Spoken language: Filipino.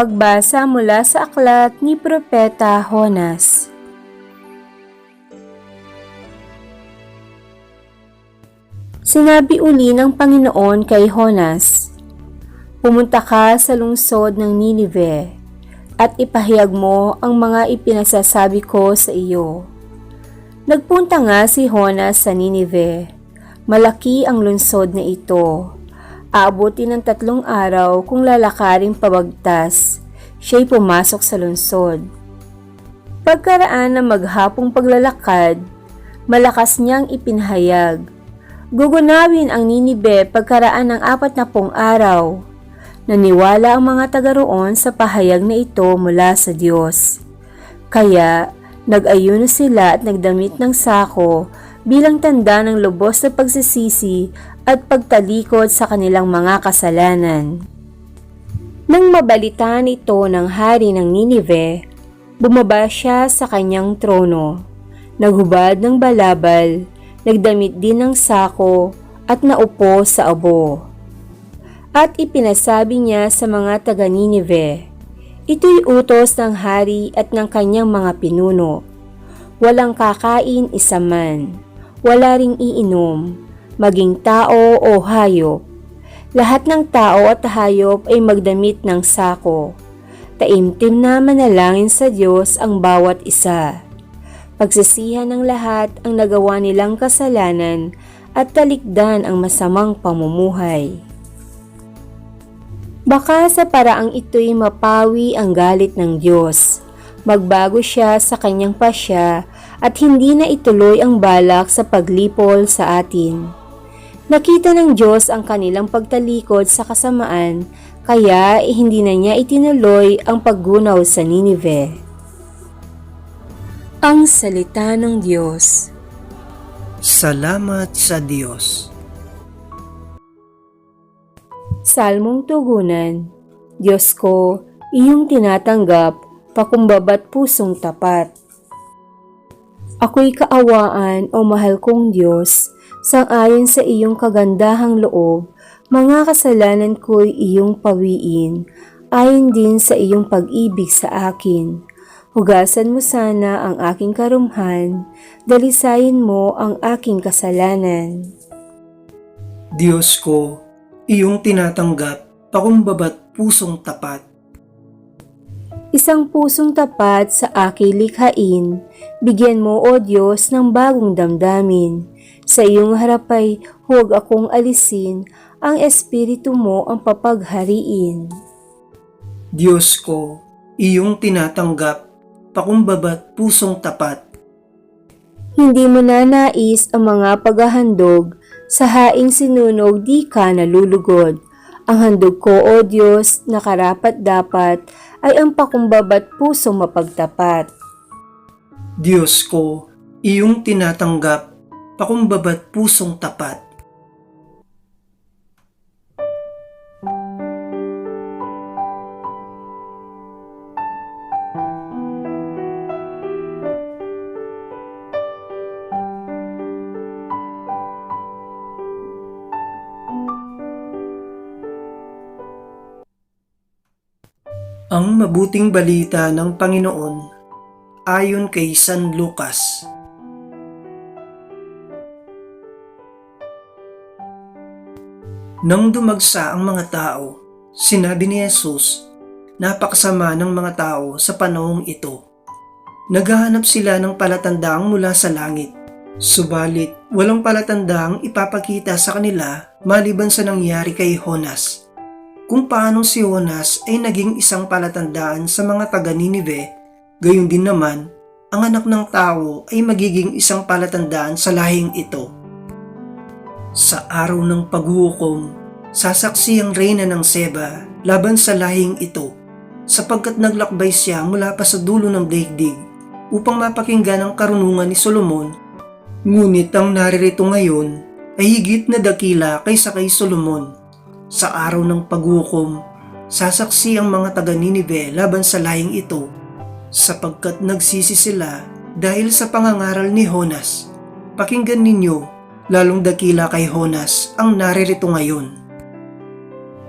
Pagbasa mula sa aklat ni Propeta Honas. Sinabi uli ng Panginoon kay Honas, Pumunta ka sa lungsod ng Ninive at ipahayag mo ang mga ipinasasabi ko sa iyo. Nagpunta nga si Honas sa Ninive. Malaki ang lungsod na ito. Aabuti ng tatlong araw kung lalakaring pabagtas. Siya'y pumasok sa lungsod. Pagkaraan ng maghapong paglalakad, malakas niyang ipinahayag. Gugunawin ang Ninive pagkaraan ng apat na pong araw. Naniwala ang mga taga roon sa pahayag na ito mula sa Diyos. Kaya, nag-ayuno sila at nagdamit ng sako bilang tanda ng lubos na pagsisisi at pagtalikod sa kanilang mga kasalanan. Nang mabalitaan ito ng hari ng Ninive, bumaba siya sa kanyang trono, naghubad ng balabal, nagdamit din ng sako at naupo sa abo. At ipinasabi niya sa mga taga Ninive, Ito'y utos ng hari at ng kanyang mga pinuno. Walang kakain isa man, wala ring iinom, maging tao o hayop. Lahat ng tao at hayop ay magdamit ng sako. Taimtim na manalangin sa Diyos ang bawat isa. Pagsisihan ng lahat ang nagawa nilang kasalanan at talikdan ang masamang pamumuhay. Baka sa paraang ito'y mapawi ang galit ng Diyos. Magbago siya sa kanyang pasya at hindi na ituloy ang balak sa paglipol sa atin. Nakita ng Diyos ang kanilang pagtalikod sa kasamaan kaya eh, hindi na niya itinuloy ang paggunaw sa Ninive. Ang Salita ng Diyos Salamat sa Diyos. Salmong Tugunan Diyos ko, iyong tinatanggap, pakumbabat pusong tapat. Ako'y kaawaan o mahal kong Diyos, sang-ayon sa iyong kagandahang loob, mga kasalanan ko'y iyong pawiin, ayon din sa iyong pag-ibig sa akin. Hugasan mo sana ang aking karumhan, dalisayin mo ang aking kasalanan. Diyos ko, iyong tinatanggap, pakumbabat pusong tapat. Isang pusong tapat sa aking likhain, bigyan mo o Diyos ng bagong damdamin. Sa iyong harapay, huwag akong alisin, ang espiritu mo ang papaghariin. Diyos ko, iyong tinatanggap, pakumbabat pusong tapat. Hindi mo na nais ang mga paghahandog, sa haing sinunog di ka nalulugod. Ang handog ko, O Diyos, na karapat dapat, ay ang pakumbabat pusong mapagtapat. Diyos ko, iyong tinatanggap, pakumbabat pusong tapat. Ang mabuting balita ng Panginoon ayon kay San Lucas. Nang dumagsa ang mga tao, sinabi ni Jesus, napakasama ng mga tao sa panahong ito. Naghahanap sila ng palatandaang mula sa langit. Subalit, walang palatandaang ipapakita sa kanila maliban sa nangyari kay Honas kung paano si Jonas ay naging isang palatandaan sa mga taga Ninive, gayon din naman, ang anak ng tao ay magiging isang palatandaan sa lahing ito. Sa araw ng paghuhukom, sasaksi ang reyna ng Seba laban sa lahing ito, sapagkat naglakbay siya mula pa sa dulo ng daigdig upang mapakinggan ang karunungan ni Solomon, ngunit ang naririto ngayon ay higit na dakila kaysa kay Solomon sa araw ng paghukom, sasaksi ang mga taga Ninive laban sa lahing ito sapagkat nagsisi sila dahil sa pangangaral ni Honas. Pakinggan ninyo, lalong dakila kay Honas ang naririto ngayon.